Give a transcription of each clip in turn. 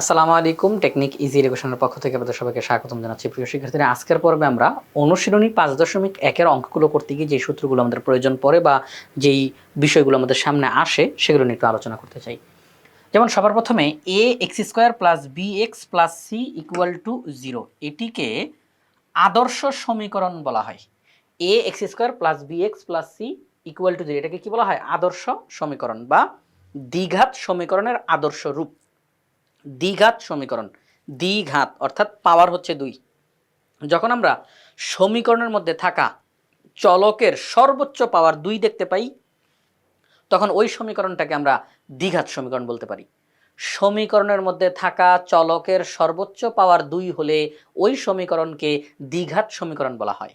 আসসালামু আলাইকুম, technique easy এডুকেশনের পক্ষ থেকে আপনাদের সবাইকে স্বাগতম জানাচ্ছি প্রিয় শিক্ষার্থীরা। আজকের পর্বে আমরা অনুশীলনী পাঁচ দশমিক একের অঙ্কগুলো করতে গিয়ে যে সূত্রগুলো আমাদের প্রয়োজন পড়ে বা যেই বিষয়গুলো আমাদের সামনে আসে, সেগুলো নিয়ে একটু আলোচনা করতে চাই। যেমন সবার প্রথমে a x square plus b x plus c equal to zero এটিকে আদর্শ সমীকরণ বলা হয়। A x square plus b x plus c equal to zero এটাকে কী বলা হয়? আদর্শ সমীকরণ বা দ্বিঘাত সমীকরণের আদর্শ রূপ। দ্বিঘাত সমীকরণ, দ্বিঘাত, অর্থাৎ পাওয়ার হচ্ছে দুই। যখন আমরা সমীকরণের মধ্যে থাকা চলকের সর্বোচ্চ পাওয়ার দুই দেখতে পাই, তখন ওই সমীকরণটাকে আমরা দ্বিঘাত সমীকরণ বলতে পারি। সমীকরণের মধ্যে থাকা চলকের সর্বোচ্চ পাওয়ার দুই হলে ওই সমীকরণকে দ্বিঘাত সমীকরণ বলা হয়।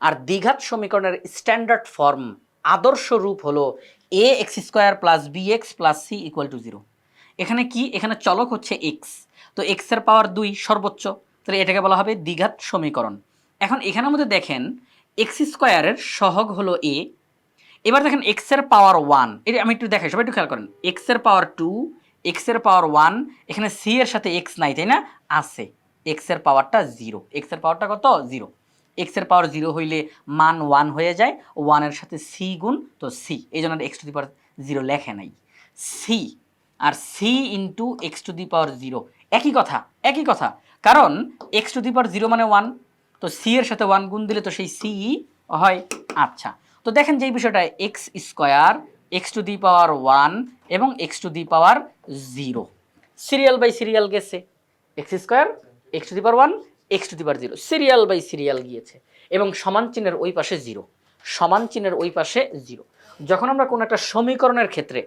আর দ্বিঘাত সমীকরণের স্ট্যান্ডার্ড ফর্ম আদর্শ রূপ হলো a x square plus b x plus c equal to zero এখানে কি? এখানে চলক হচ্ছে এক্স তো এক্সের পাওয়ার দুই, সর্বোচ্চ। তাহলে এটাকে বলা হবে দ্বিঘাত সমীকরণ। এখন এখানের মধ্যে দেখেন এক্স স্কোয়ারের সহগ হলো এ এবার দেখেন এক্সের পাওয়ার ওয়ান এটা আমি একটু দেখাই, সবাই একটু খেয়াল করেন। এক্সের পাওয়ার টু এক্সের পাওয়ার ওয়ান এখানে সি এর সাথে এক্স নাই, তাই না? আছে। এক্সের পাওয়ারটা জিরো এক্সের পাওয়ারটা কত? জিরো এক্সের পাওয়ার জিরো হইলে মান ওয়ান হয়ে যায়। ওয়ানের সাথে সি গুণ, তো সি এই জন্য x to the power zero লেখে নাই। C R c into x to the power zero একই কথা একই কথা। কারণ x to the power zero মানে ওয়ান তো সি এর সাথে ওয়ান গুণ দিলে তো সেই সি হয় আচ্ছা। তো দেখেন যেই বিষয়টা x square x to the power one এবং x to the power zero serial by serial গেছে। X square x to the power one x to the power zero serial by serial গিয়েছে। এবং সমান চিহ্নের ওই পাশে জিরো সমান চিহ্নের ওই পাশে জিরো যখন আমরা কোনো একটা সমীকরণের ক্ষেত্রে,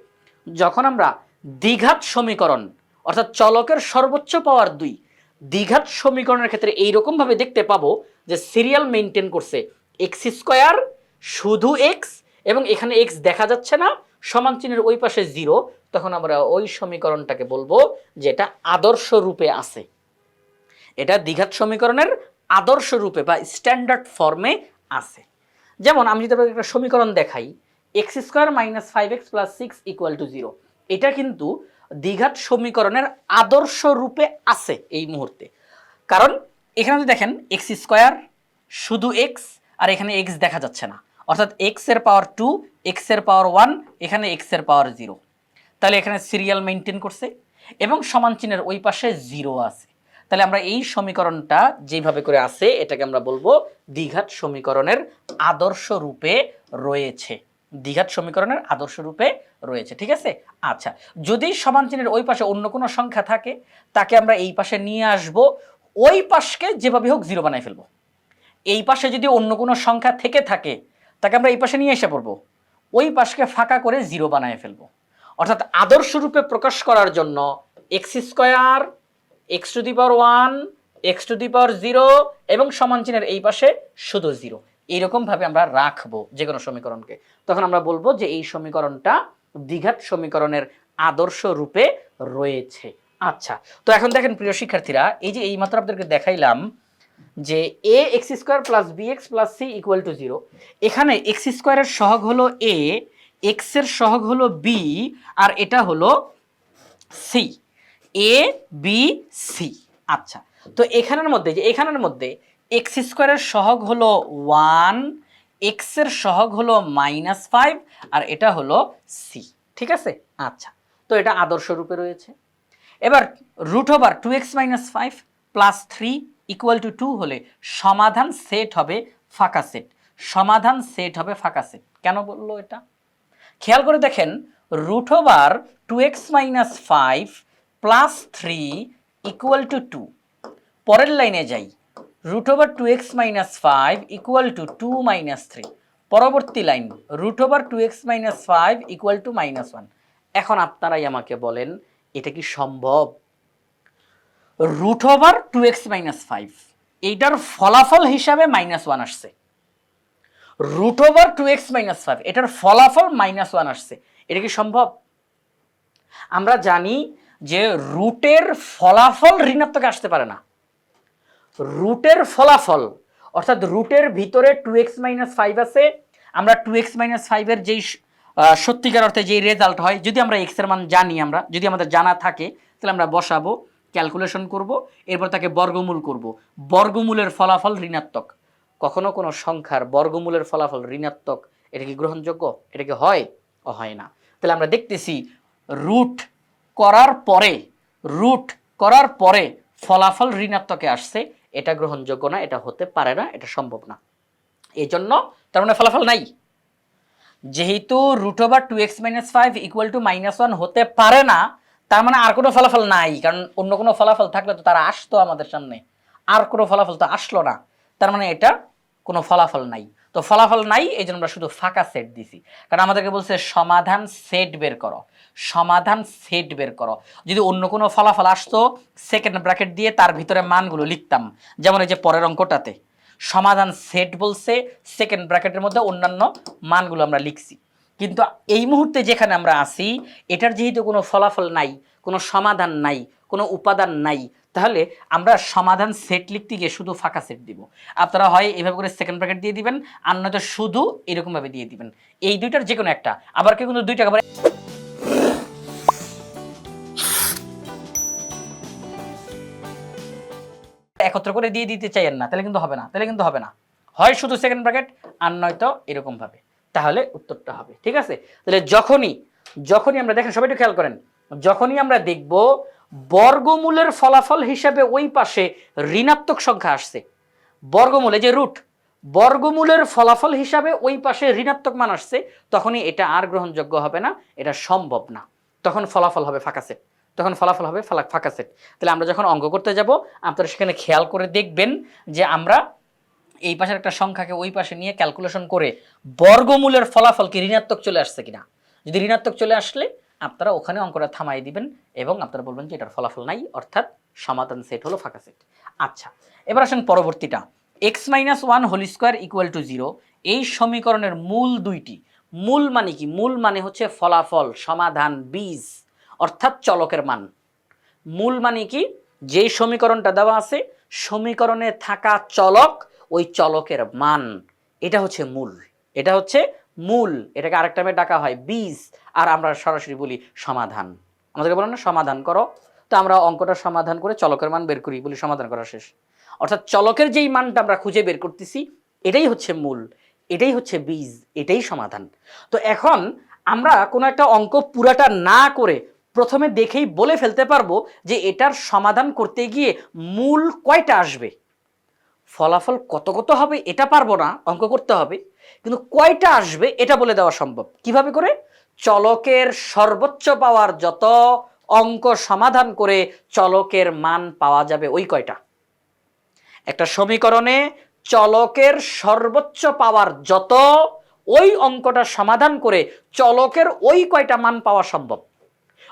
যখন আমরা দ্বিঘাত সমীকরণ, অর্থাৎ চলকের সর্বোচ্চ পাওয়ার দুই। দ্বিঘাত সমীকরণের ক্ষেত্রে এইরকমভাবে দেখতে পাবো যে সিরিয়াল মেনটেন করছে। এক্স স্কোয়ার শুধু এক্স এবং এখানে এক্স দেখা যাচ্ছে না, সমান চিহ্নের ওই পাশে জিরো তখন আমরা ওই সমীকরণটাকে বলব যে এটা আদর্শ রূপে আছে। এটা দ্বিঘাত সমীকরণের আদর্শ রূপে বা স্ট্যান্ডার্ড ফর্মে আছে। যেমন আমি যদি একটা সমীকরণ দেখাই x square minus five x plus six equal to zero এটা কিন্তু দ্বিঘাত সমীকরণের আদর্শ রূপে আছে এই মুহূর্তে। কারণ এখানে যদি দেখেন এক্স স্কোয়ার শুধু এক্স আর এখানে এক্স দেখা যাচ্ছে না। অর্থাৎ এক্সের পাওয়ার টু এক্সের পাওয়ার ওয়ান এখানে এক্সের পাওয়ার জিরো তাহলে এখানে সিরিয়াল মেনটেন করছে, এবং সমান চিহ্নের ওই পাশে জিরো আছে। তাহলে আমরা এই সমীকরণটা যেভাবে করে আছে, এটাকে আমরা বলব দ্বিঘাত সমীকরণের আদর্শ রূপে রয়েছে। দ্বিঘাত সমীকরণের আদর্শ রূপে রয়েছে, ঠিক আছে? আচ্ছা যদি সমান চিহ্নের ওই পাশে অন্য কোনো সংখ্যা থাকে, তাকে আমরা এই পাশে নিয়ে আসব, ওই পাশকে যেভাবে হোক জিরো বানাই ফেলব। এই পাশে যদি অন্য কোনো সংখ্যা থেকে থাকে, তাকে আমরা এই পাশে নিয়ে এসে পড়ব। ওই পাশকে ফাঁকা করে জিরো বানায় ফেলব। অর্থাৎ আদর্শ রূপে প্রকাশ করার জন্য x square x to the power one x to the power zero এবং সমান চিহ্নের এই পাশে শুধু জিরো। এইরকমভাবে আমরা রাখব যে কোনো সমীকরণকে। তখন আমরা বলব যে এই সমীকরণটা দ্বিঘাত সমীকরণের আদর্শ রূপে রয়েছে। আচ্ছা তো এখন দেখেন প্রিয় শিক্ষার্থীরা, এই যে এইমাত্র আপনাদেরকে দেখাইলাম যে a x square plus b x plus c equal to zero এখানে এক্স স্কোয়ারের সহগ হলো এ এক্সের সহগ হলো বি আর এটা হলো সি এ বি সি আচ্ছা তো এখানের মধ্যে যে এখানের মধ্যে এক্স স্কোয়ারের সহগ হলো ওয়ান এক্সের সহগ হলো মাইনাস ফাইভ আর এটা হলো সি ঠিক আছে? আচ্ছা তো এটা আদর্শ রূপে রয়েছে। এবার root over two x minus five plus three equal to two হলে সমাধান সেট হবে ফাঁকা সেট সমাধান সেট হবে ফাঁকা সেট কেন বলল এটা? খেয়াল করে দেখেন root over two x minus five plus three equal to two পরের লাইনে যাই। Root over two x minus five equal to two minus three পরবর্তী line root over two x minus five equal to minus one এখন আপনারাই আমাকে বলেন, এটা কি সম্ভব? Root over two x minus five এইটার ফলাফল হিসাবে মাইনাস ওয়ান আসছে। Root over two x minus five এটার ফলাফল মাইনাস ওয়ান আসছে। এটা কি সম্ভব? আমরা জানি যে রুটের ফলাফল ঋণাত্মক আসতে পারে না। রুটের ফলাফল, অর্থাৎ রুটের ভিতরে টু এক্স মাইনাস ফাইভ আছে, আমরা টু এক্স মাইনাস ফাইভের যেই সত্যিকার অর্থে যেই রেজাল্ট হয়, যদি আমরা এক্সের মান জানি আমরা, যদি আমাদের জানা থাকে, তাহলে আমরা বসাবো ক্যালকুলেশন করব, এরপর তাকে বর্গমূল করব। বর্গমূলের ফলাফল ঋণাত্মক। কখনো কোনো সংখ্যার বর্গমূলের ফলাফল ঋণাত্মক, এটা কি গ্রহণযোগ্য? এটা কি হয়? ও হয় না। তাহলে আমরা দেখতেছি রুট করার পরে রুট করার পরে ফলাফল ঋণাত্মকে আসছে এটা গ্রহণযোগ্য না, এটা হতে পারে না, এটা সম্ভব না। এই জন্য তার মানে ফলাফল নাই। যেহেতু root over two x minus five equal to minus one হতে পারে না, তার মানে আর কোনো ফলাফল নাই, কারণ অন্য কোনো ফলাফল থাকলে তো তারা আসতো আমাদের সামনে। আর কোনো ফলাফল তো আসলো না, তার মানে এটা কোনো ফলাফল নাই। তো ফলাফল নাই এই জন্য আমরা শুধু ফাঁকা সেট দিছি। কারণ আমাদেরকে বলছে, সমাধান সেট বের করো। সমাধান সেট বের করো। যদি অন্য কোনো ফলাফল আসতো সেকেন্ড ব্র্যাকেট দিয়ে তার ভিতরে মানগুলো লিখতাম। যেমন এই যে পরের অঙ্কটাতে। সমাধান সেট বলছে সেকেন্ড ব্র্যাকেটের মধ্যে অন্যান্য মানগুলো আমরা লিখছি। কিন্তু এই মুহূর্তে যেখানে আমরা আছি, এটার যেহেতু কোনো ফলাফল নাই, কোনো সমাধান নাই কোনো উপাদান নাই, তাহলে আমরা সমাধান সেট লিখতে গিয়ে শুধু ফাঁকা সেট দিব। আপনারা হয় এভাবে করে সেকেন্ড ব্র্যাকেট দিয়ে দিবেন, আর নয়তো শুধু এরকমভাবে দিয়ে দিবেন। এই দুইটার যে কোনো একটা, আবার কেউ কিন্তু দুইটা আবার একত্র করে দিয়ে দিতে চাইয়েন না, তাহলে কিন্তু হবে না, তাহলে কিন্তু হবে না। হয় শুধু সেকেন্ড ব্র্যাকেট আর নয়তো এরকমভাবে। তাহলে উত্তরটা হবে, ঠিক আছে? তাহলে যখনই যখনই আমরা, দেখেন সবাই একটু খেয়াল করেন, যখনই আমরা দেখব বর্গমূলের ফলাফল হিসাবে ওই পাশে ঋণাত্মক সংখ্যা আসছে। বর্গমূলে যে রুট বর্গমূলের ফলাফল হিসাবে ওই পাশে ঋণাত্মক মান আসছে, তখনই এটা আর গ্রহণযোগ্য হবে না, এটা সম্ভব না। তখন ফলাফল হবে ফাঁকা সেট তখন ফলাফল হবে ফাঁকা সেট তাহলে আমরা যখন অঙ্ক করতে যাব, আপনারা সেখানে খেয়াল করে দেখবেন যে আমরা এই পাশের একটা সংখ্যাকে ওই পাশে নিয়ে ক্যালকুলেশন করে বর্গমূলের ফলাফল কি ঋণাত্মক চলে আসছে কিনা। যদি ঋণাত্মক চলে আসলে আপনারা ওখানে অঙ্কটা থামাই দিবেন এবং আপনারা বলবেন যে এটার ফলাফল নাই, অর্থাৎ সমাধান সেট হলো ফাঁকা সেট আচ্ছা এবার আসেন পরবর্তীটা। X minus one whole square equal to zero এই সমীকরণের মূল দুইটি। মূল মানে কি? মূল মানে হচ্ছে ফলাফল, সমাধান, বীজ, অর্থাৎ চলকের মান। মূল মানে কি? যেই সমীকরণটা দেওয়া আছে, সমীকরণে থাকা চলক, ওই চলকের মান। এটা হচ্ছে মূল। এটা হচ্ছে মূল, এটাকে আরেকটা নামে ডাকা হয়, বীজ। আর আমরা সরাসরি বলি সমাধান। আমাদেরকে বলেন না, সমাধান করো। তো আমরা অঙ্কটা সমাধান করে চলকের মান বের করি, বলি সমাধান করা শেষ। অর্থাৎ চলকের যেই মানটা আমরা খুঁজে বের করতেছি, এটাই হচ্ছে মূল, এটাই হচ্ছে বীজ, এটাই সমাধান। তো এখন আমরা কোনো একটা অঙ্ক পুরাটা না করে প্রথমে দেখেই বলে ফেলতে পারব যে এটার সমাধান করতে গিয়ে মূল কয়টা আসবে। ফলাফল কত কত হবে এটা পারব না, অঙ্ক করতে হবে। কিন্তু কয়টা আসবে এটা বলে দেওয়া সম্ভব। কীভাবে করে? চলকের সর্বোচ্চ পাওয়ার যত অঙ্ক সমাধান করে চলকের মান পাওয়া যাবে ওই কয়টা? একটা সমীকরণে চলকের সর্বোচ্চ পাওয়ার যত, ওই অঙ্কটা সমাধান করে চলকের ওই কয়টা মান পাওয়া সম্ভব?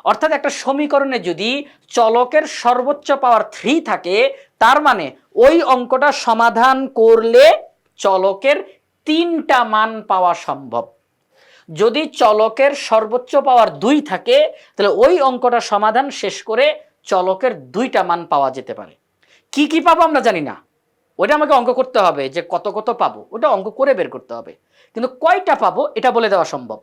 অর্থাৎ একটা সমীকরণে যদি চলকের সর্বোচ্চ পাওয়ার থ্রি থাকে, তার মানে ওই অঙ্কটা সমাধান করলে চলকের তিনটা মান পাওয়া সম্ভব। যদি চলকের সর্বোচ্চ পাওয়ার দুই থাকে, তাহলে ওই অঙ্কটা সমাধান শেষ করে চলকের দুইটা মান পাওয়া যেতে পারে। কি কি পাবো আমরা জানি না। ওটা আমাকে অঙ্ক করতে হবে যে কত কত পাবো। ওটা অঙ্ক করে বের করতে হবে। কিন্তু কয়টা পাবো এটা বলে দেওয়া সম্ভব।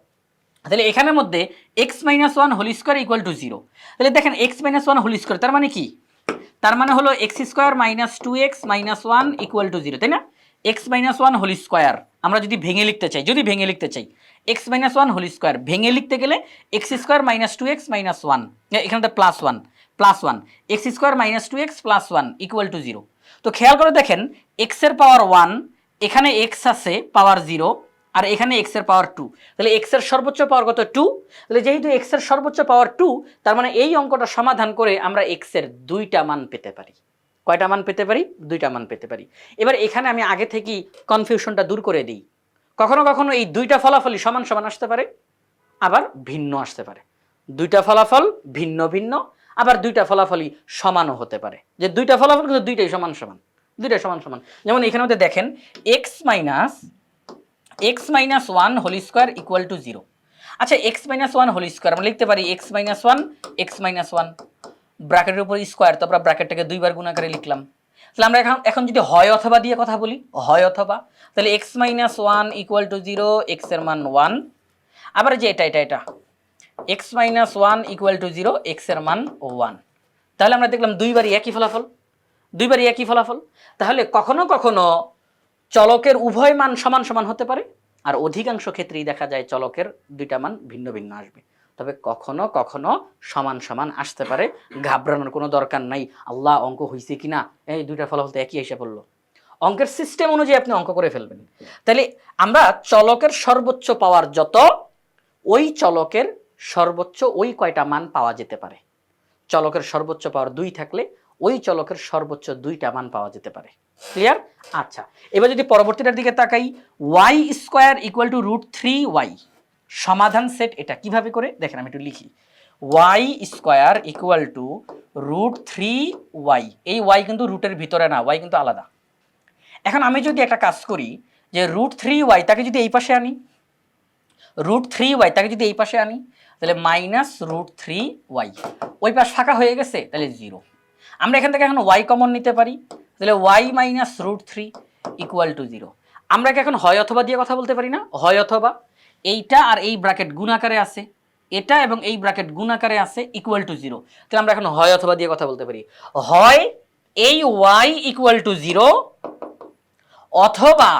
তাহলে এখানের মধ্যে x minus one whole square equal to zero তাহলে দেখেন x minus one whole square তার মানে কি? তার মানে হলো x square minus two x minus one equal to zero তাই না? X minus one whole square আমরা যদি ভেঙে লিখতে চাই, যদি ভেঙে লিখতে চাই x minus one whole square ভেঙে লিখতে গেলে x square minus two x minus one এখানে plus one plus one x square minus two x plus one equal to zero তো খেয়াল করে দেখেন এক্সের পাওয়ার ওয়ান এখানে এক্স আছে পাওয়ার জিরো আর এখানে এক্সের পাওয়ার টু তাহলে এক্সের সর্বোচ্চ পাওয়ার কত? টু তাহলে যেহেতু এক্সের সর্বোচ্চ পাওয়ার টু তার মানে এই অঙ্কটা সমাধান করে আমরা এক্সের দুইটা মান পেতে পারি। কয়টা মান পেতে পারি? দুইটা মান পেতে পারি। এবার এখানে আমি আগে থেকেই কনফিউশনটা দূর করে দিই। কখনো কখনো এই দুইটা ফলাফলই সমান সমান আসতে পারে, আবার ভিন্ন আসতে পারে। দুইটা ফলাফল ভিন্ন ভিন্ন, আবার দুইটা ফলাফলই সমানও হতে পারে। যে দুইটা ফলাফল কিন্তু দুইটাই সমান সমান, দুইটাই সমান সমান। যেমন এখানে মধ্যে দেখেন x minus x minus one whole square equal to zero আচ্ছা x minus one whole square আমরা লিখতে পারি x minus one x minus one ব্র্যাকেটের উপর স্কোয়ার তো আমরা ব্র্যাকেটটাকে দুইবার গুণ আকারে লিখলাম। তাহলে আমরা এখন এখন যদি হয় অথবা দিয়ে কথা বলি, হয় অথবা, তাহলে x minus one equal to zero এক্সের মান ওয়ান আবার যে এটা এটা এটা। X minus one equal to zero এক্সের মান ওয়ান তাহলে আমরা দেখলাম দুইবারই একই ফলাফল। দুইবারই একই ফলাফল। তাহলে কখনো কখনো চলকের উভয় মান সমান সমান হতে পারে, আর অধিকাংশ ক্ষেত্রেই দেখা যায় চলকের দুইটা মান ভিন্ন ভিন্ন আসবে। তবে কখনো কখনো সমান সমান আসতে পারে, ঘাবড়ানোর কোনো দরকার নাই। আল্লাহ অঙ্ক হয়েছে কিনা? এই দুইটা ফলাফল তো একই এসে পড়ল। অঙ্কের সিস্টেম অনুযায়ী আপনি অঙ্ক করে ফেলবেন। তাহলে আমরা চলকের সর্বোচ্চ পাওয়ার যত, ওই চলকের সর্বোচ্চ ওই কয়টা মান পাওয়া যেতে পারে। চলকের সর্বোচ্চ পাওয়ার দুই থাকলে ওই চলকের সর্বোচ্চ দুইটা মান পাওয়া যেতে পারে। ক্লিয়ার আচ্ছা এবার যদি পরবর্তীটার দিকে তাকাই y square equal to root three y সমাধান সেট এটা কীভাবে করে? দেখেন আমি একটু লিখি। Y square equal to root three y এই ওয়াই কিন্তু রুটের ভিতরে না ওয়াই কিন্তু আলাদা। এখন আমি যদি একটা কাজ করি যে রুট থ্রি ওয়াই তাকে যদি এই পাশে আনি রুট থ্রি ওয়াই তাকে যদি এই পাশে আনি, তাহলে মাইনাস রুট থ্রি ওয়াই ওই পাশ ফাঁকা হয়ে গেছে, তাহলে জিরো আমরা এখান থেকে এখন ওয়াই কমন নিতে পারি। তাহলে y minus root three equal to zero আমরা কি এখন হয় অথবা দিয়ে কথা বলতে পারি না। হয় অথবা। এইটা আর এই ব্র্যাকেট গুণাকারে আছে। এটা এবং এই ব্র্যাকেট গুণাকারে আছে ইকুয়াল টু জিরো তাহলে আমরা এখন হয় অথবা দিয়ে কথা বলতে পারি। হয় এই ওয়াই ইকুয়াল টু জিরো অথবা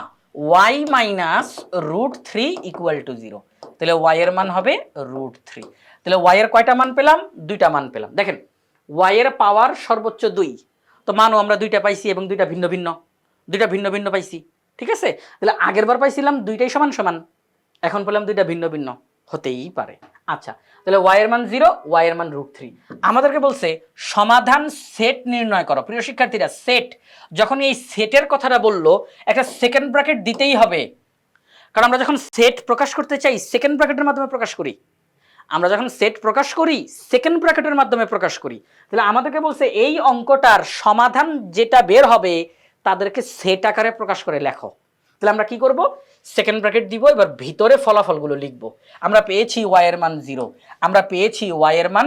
y minus root three equal to zero তাহলে ওয়াই এর মান হবে রুট থ্রি তাহলে ওয়াই এর কয়টা মান পেলাম? দুইটা মান পেলাম। দেখেন ওয়াই এর পাওয়ার সর্বোচ্চ দুই। তো মানও আমরা দুইটা পাইছি এবং দুইটা ভিন্ন ভিন্ন। দুইটা ভিন্ন ভিন্ন পাইছি। ঠিক আছে? তাহলে আগের বার পাইছিলাম দুইটাই সমান সমান। এখন পেলাম দুইটা ভিন্ন ভিন্ন। হতেই পারে। আচ্ছা তাহলে ওয়াই এর মান জিরো ওয়াই এর মান রুট থ্রি আমাদেরকে বলছে, সমাধান সেট নির্ণয় করো। প্রিয় শিক্ষার্থীরা সেট যখন এই সেটের কথাটা বলল, একটা সেকেন্ড ব্র্যাকেট দিতেই হবে। কারণ আমরা যখন সেট প্রকাশ করতে চাই সেকেন্ড ব্র্যাকেটের মাধ্যমে প্রকাশ করি। আমরা যখন সেট প্রকাশ করি সেকেন্ড ব্র্যাকেটের মাধ্যমে প্রকাশ করি, তাহলে আমাদেরকে বলছে এই অঙ্কটার সমাধান যেটা বের হবে, তাদেরকে সেট আকারে প্রকাশ করে লেখো। তাহলে আমরা কি করব? সেকেন্ড ব্র্যাকেট দিব, এবার ভিতরে ফলাফলগুলো লিখব। আমরা পেয়েছি ওয়াই এর মান জিরো আমরা পেয়েছি ওয়াই এর মান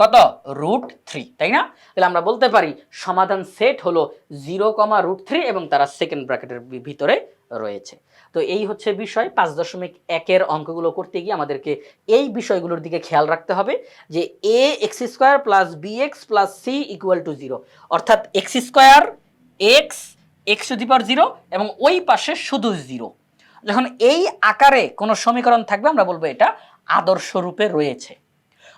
কত? রুট থ্রি তাই না? তাহলে আমরা বলতে পারি সমাধান সেট হলো জিরো কমা রুট থ্রি এবং তারা সেকেন্ড ব্র্যাকেটের ভিতরে রয়েছে। তো এই হচ্ছে বিষয়। পাঁচ দশমিক একের অঙ্কগুলো করতে গিয়ে আমাদেরকে এই বিষয়গুলোর দিকে খেয়াল রাখতে হবে যে a x square plus b x plus c equal to zero. অর্থাৎ x square x x to the power zero এবং ওই পাশে শুধু জিরো। যখন এই আকারে কোনো সমীকরণ থাকবে, আমরা বলব এটা আদর্শ রূপে রয়েছে।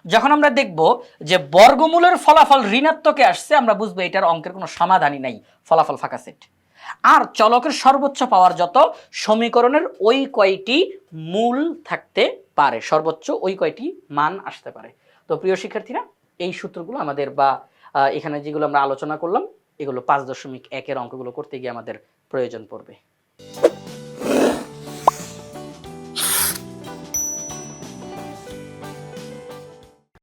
যখন আমরা দেখব যে বর্গমূলের ফলাফল ঋণাত্মকে আসছে, আমরা বুঝব এটার অঙ্কের কোনো সমাধানই নাই, ফলাফল ফাঁকা সেট। আর চলকের সর্বোচ্চ পাওয়ার যত, সমীকরণের ওই কয়টি মূল থাকতে পারে, সর্বোচ্চ ওই কয়টি মান আসতে পারে। তো প্রিয় শিক্ষার্থীরা, এই সূত্রগুলো আমাদের বা এখানে যেগুলো আমরা আলোচনা করলাম, এগুলো পাঁচ দশমিক একের অঙ্কগুলো করতে গিয়ে আমাদের প্রয়োজন পড়বে।